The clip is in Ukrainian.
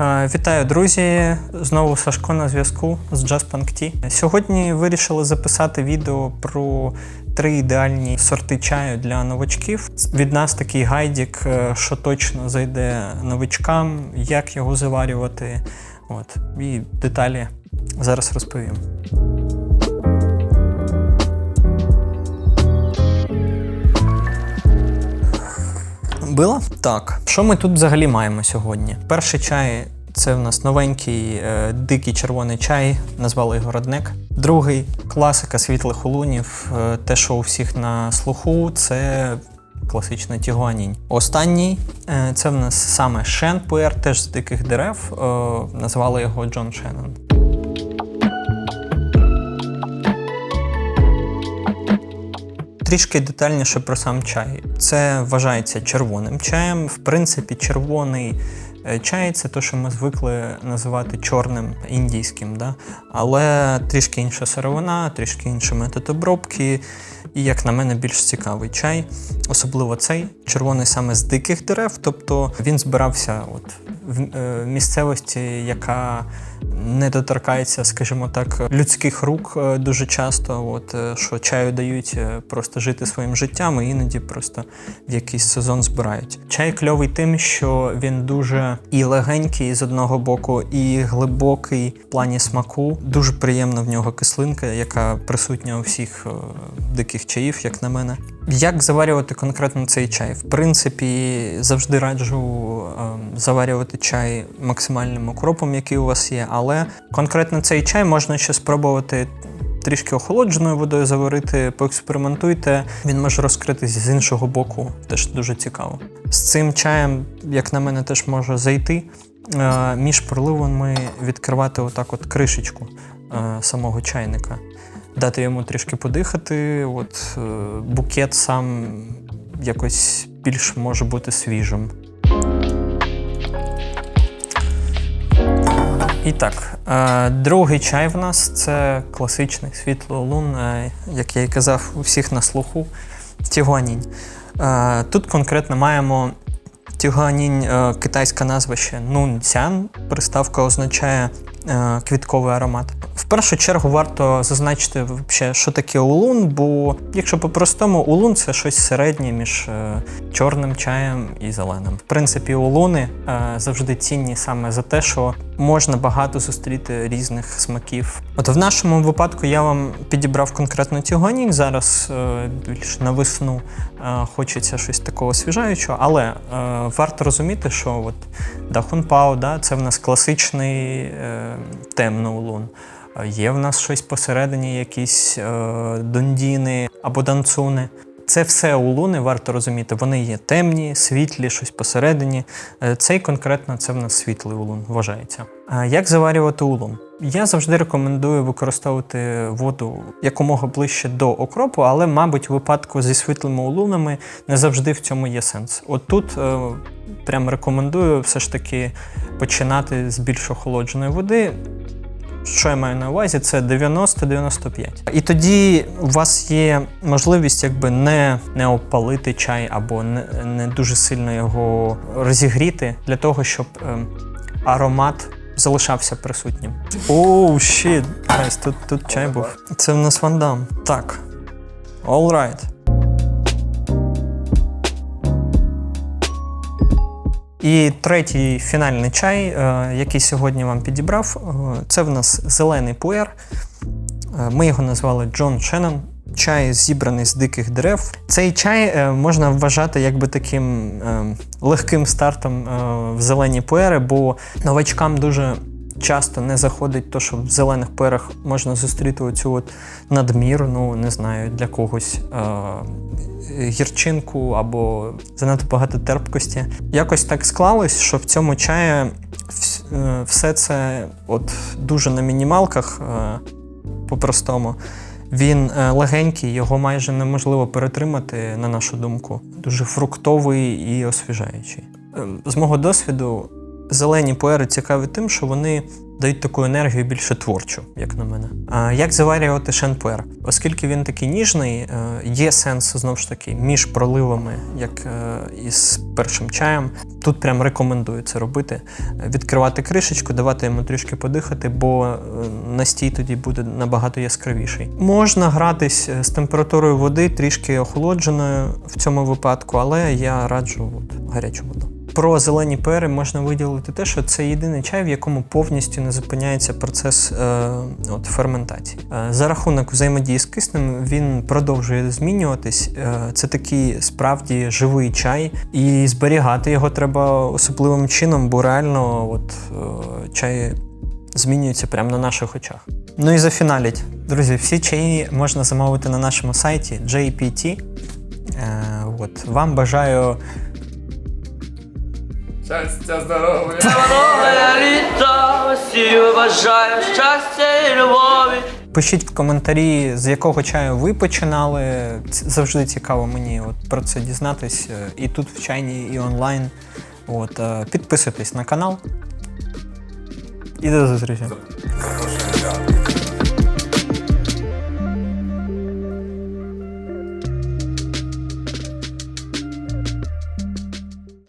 Е, Вітаю, друзі! Знову Сашко на зв'язку з Just Punk Сьогодні вирішили записати відео про три ідеальні сорти чаю для новачків. Від нас такий гайдік, е, що точно зайде новичкам, як його заварювати. От. І деталі зараз розповім. Було? Так. Що ми тут взагалі маємо сьогодні? Перший чай це в нас новенький е, дикий червоний чай, назвали його роднек. Другий класика світлих улунів, е, те, що у всіх на слуху, це класична тігуанінь. Останній е, це в нас саме Шен Пуер, теж з диких дерев. Е, назвали його Джон Шеннон. Трішки детальніше про сам чай. Це вважається червоним чаєм. В принципі, червоний е, чай це те, що ми звикли називати чорним індійським. Да? Але трішки інша сировина, трішки інший метод обробки. І, як на мене, більш цікавий чай, особливо цей червоний саме з диких дерев. Тобто він збирався от в е, місцевості, яка не доторкається, скажімо так, людських рук е, дуже часто. От е, що чаю дають просто жити своїм життям, і іноді просто в якийсь сезон збирають. Чай кльовий тим, що він дуже і легенький з одного боку, і глибокий в плані смаку. Дуже приємна в нього кислинка, яка присутня у всіх диких чаїв, як на мене. Як заварювати конкретно цей чай? В принципі, завжди раджу е, заварювати чай максимальним окропом, який у вас є, але конкретно цей чай можна ще спробувати трішки охолодженою водою заварити, поекспериментуйте. Він може розкритись з іншого боку, теж дуже цікаво. З цим чаєм, як на мене, теж може зайти. Е, Між проливами відкривати отак от кришечку е, самого чайника дати йому трішки подихати. От е, букет сам якось більш може бути свіжим. І так, е, другий чай в нас це класичний світлолун, е, як я і казав, у всіх на слуху. Тігуанінь. Тут конкретно маємо тігуанінь, китайська назва ще нунцян. Приставка означає квітковий аромат. В першу чергу варто зазначити, що таке улун, бо якщо по-простому, улун це щось середнє між е, чорним чаєм і зеленим. В принципі, улуни е, завжди цінні саме за те, що можна багато зустріти різних смаків. От в нашому випадку я вам підібрав конкретно тігуанінь. Зараз е, більш на весну е, хочеться щось такого освіжаючого, але е, варто розуміти, що от дахунпао, да, це в нас класичний темний улун. Е, Є в нас щось посередині, якісь е, дондіни або данцуни. Це все улуни, варто розуміти. Вони є темні, світлі, щось посередині. Е, Цей конкретно це в нас світлий улун, вважається. Як заварювати улун? Я завжди рекомендую використовувати воду якомога ближче до окропу, але, мабуть, у випадку зі світлими улунами не завжди в цьому є сенс. От тут е, прям рекомендую все ж таки починати з більш охолодженої води. Що я маю на увазі, це 90-95. І тоді у вас є можливість якби не, не опалити чай або не, не дуже сильно його розігріти для того, щоб ем, аромат залишався присутнім. Оу, щит, гайс, тут, тут чай був. Це в нас вандам. Так. All right. І третій фінальний чай, е, який сьогодні вам підібрав, е, це в нас зелений пуер. Е, Ми його назвали Джон Шеннон. Чай зібраний з диких дерев. Цей чай е, можна вважати якби таким е, легким стартом е, в зелені пуери, бо новачкам дуже часто не заходить то, що в зелених пуерах можна зустріти оцю от надмір, ну не знаю, для когось е, гірчинку або занадто багато терпкості. Якось так склалось, що в цьому чаї вс- все це от дуже на мінімалках, е, по-простому. Він е, легенький, його майже неможливо перетримати, на нашу думку. Дуже фруктовий і освіжаючий. Е, З мого досвіду, зелені пуери цікаві тим, що вони дають таку енергію більше творчу, як на мене. А як заварювати шенпуер? Оскільки він такий ніжний, е, є сенс знову ж таки між проливами, як е, із першим чаєм. Тут прям рекомендую це робити. Відкривати кришечку, давати йому трішки подихати, бо е, настій тоді буде набагато яскравіший. Можна гратись з температурою води трішки охолодженою в цьому випадку, але я раджу от, гарячу воду. Про зелені пери можна виділити те, що це єдиний чай, в якому повністю не зупиняється процес е, от, ферментації. Е, за рахунок взаємодії з киснем він продовжує змінюватись. Е, це такий справді живий чай, і зберігати його треба особливим чином, бо реально от, е, чай змінюється прямо на наших очах. Ну і зафіналіть. Друзі, всі чаї можна замовити на нашому сайті JPT. Е, от, вам бажаю Щастя, здоров'я! Здоров'я літа, всім бажаю щастя і любові. Пишіть в коментарі, з якого чаю ви починали. Ц- Завжди цікаво мені от про це дізнатись е, і тут в чайні, і онлайн. От, е, підписуйтесь на канал. І до зустрічі.